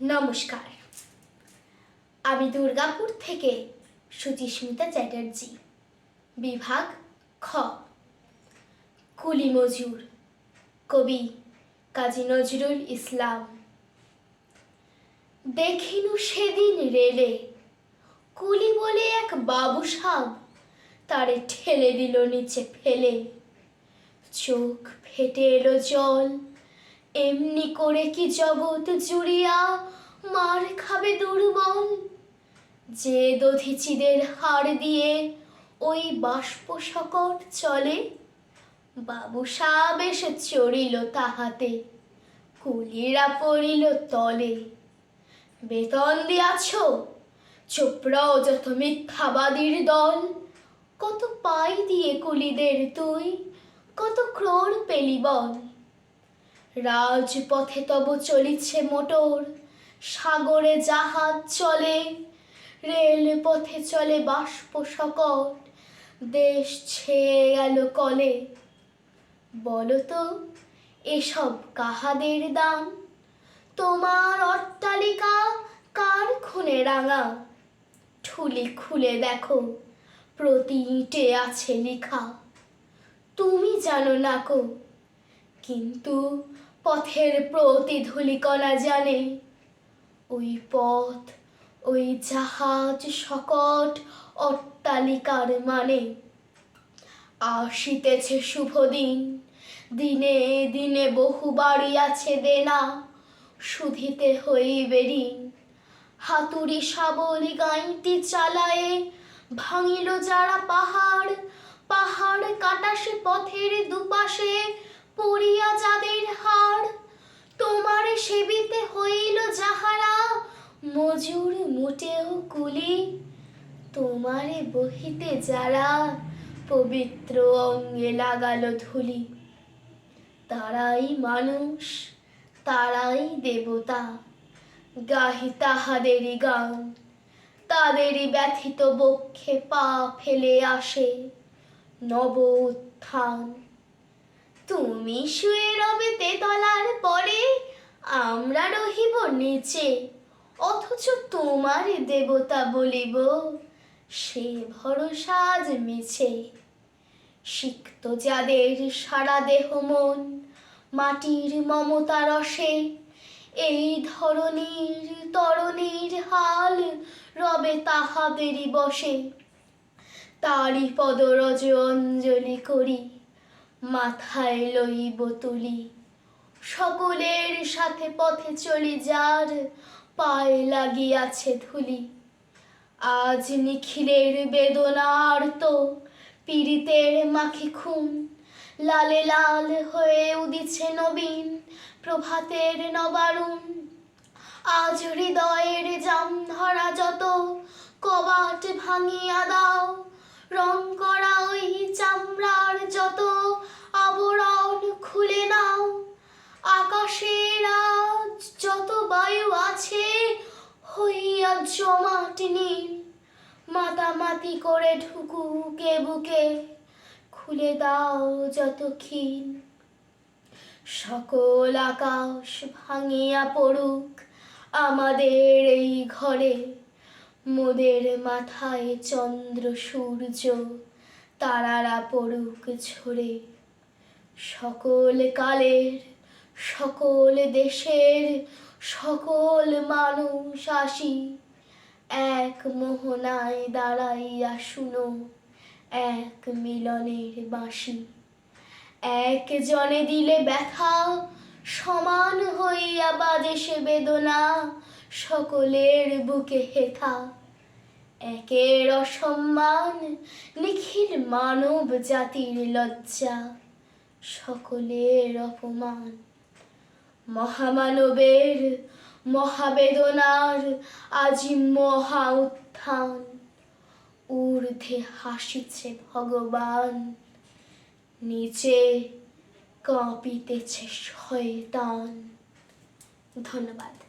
নমস্কার। আমি দুর্গাপুর থেকে সুচিস্মিতা চ্যাটার্জি, বিভাগ খ। কুলি মজুর কবি কাজী নজরুল ইসলাম। দেখিনু সেদিন রেলে, কুলি বলে এক বাবু সাব তারে ঠেলে দিল নিচে ফেলে। চোখ ফেটে এলো জল এমনি করে কি জগৎ জুড়িয়া মার খাবে দুর্বল? যে দধিচিদের হাড় দিয়ে ওই বাষ্প সকট চলে, বাবু সাব এসে চড়িল তাহাতে, কুলিরা পড়িল তলে। বেতন দিয়াছ? চোপড়াও যত মিথ্যাবাদীর দল। কত পাই দিয়ে কুলিদের তুই, কত ক্রোড় পেলি বল? রাজপথে তব চলিছে মোটর। সাগরে জাহাজ চলে রেল পথে চলে বাষ্প সকট দেশ ছেয়ে গেল কলে। বলো তো এসব কাহাদের দান? তোমার অট্টালিকা কার খুনে রাঙা? ঠুলি খুলে দেখো, প্রতি ইটে আছে লেখা। তুমি জানো না কো, কিন্তু পথের প্রতিধূলিকণা জানে। ওই পথ, ওই জাহাজ সকট অট্টালিকার মানে। আসিতেছে শুভ দিন, দিনে দিনে বহু বাড়ি আছে দেনা শুধিতে হইবে ঋণ। হাতুড়ি শাবল গাইতি চালায়ে ভাঙিল যারা পাহাড় পাহাড় কাটাসে পথের দুপাশে পড়িয়া যাদের হাড় তোমার সেবিতে হইল যাহারা, মজুর মোটেও কুলি। তোমারে বহিতে যারা পবিত্র অঙ্গে লাগালো ধুলি, তারাই মানুষ, তারাই দেবতা। গাহি তাহাদেরই গান, তাদেরই ব্যথিত বক্ষে পা ফেলে আসে নব উত্থান। তুমি শুয়ে রবে তেতলার পরে আমরা রহিব নিচে, অথচ তোমার দেবতা বলিব, সে ভরসা আজ মিছে। সিক্ত যাদের সারা দেহ মন, মাটির মমতা রসে, এই ধরনীর তরণীর হাল রবে তাহাদেরই বসে। তারি পদরজ অঞ্জলি করি, মাথায় লইব তুলি। সকলের সাথে পথে চলি যার পায়ে লাগিয়াছে ধুলি। আজ নিখিলের বেদনার তো পীড়িতের মাখি খুন। লালে লাল হয়ে উদিছে নবীন প্রভাতের নবারুণ। আজ হৃদয়ের জাম ধরা যত, কবাট ভাঙিয়া দাও, রং করা জমাট নীল মাতামাতি করে ঢুকুকে বুকে খুলে দাও যত খিল সকল আকাশ ভাঙিয়া পড়ুক আমাদের এই ঘরে। মোদের মাথায় চন্দ্র, সূর্য, তারারা পড়ুক ঝরে। সকল কালের, সকল দেশের, সকল মানুষ আসি। এক মোহনায় দাঁড়াইয়া শুনো, এক মিলনের বাঁশি। এক জনে দিলে ব্যথা, সমান হইয়া বাজে সে বেদনা, সকলের বুকে হেথা। একের অসম্মান, নিখিল মানব জাতির লজ্জা, সকলের অপমান। মহামানবের মহাবেদনার আজি মহা উত্থান। ঊর্ধ্বে হাসিছে ভগবান। নিচে কাঁপিতেছে শয়তান। ধন্যবাদ।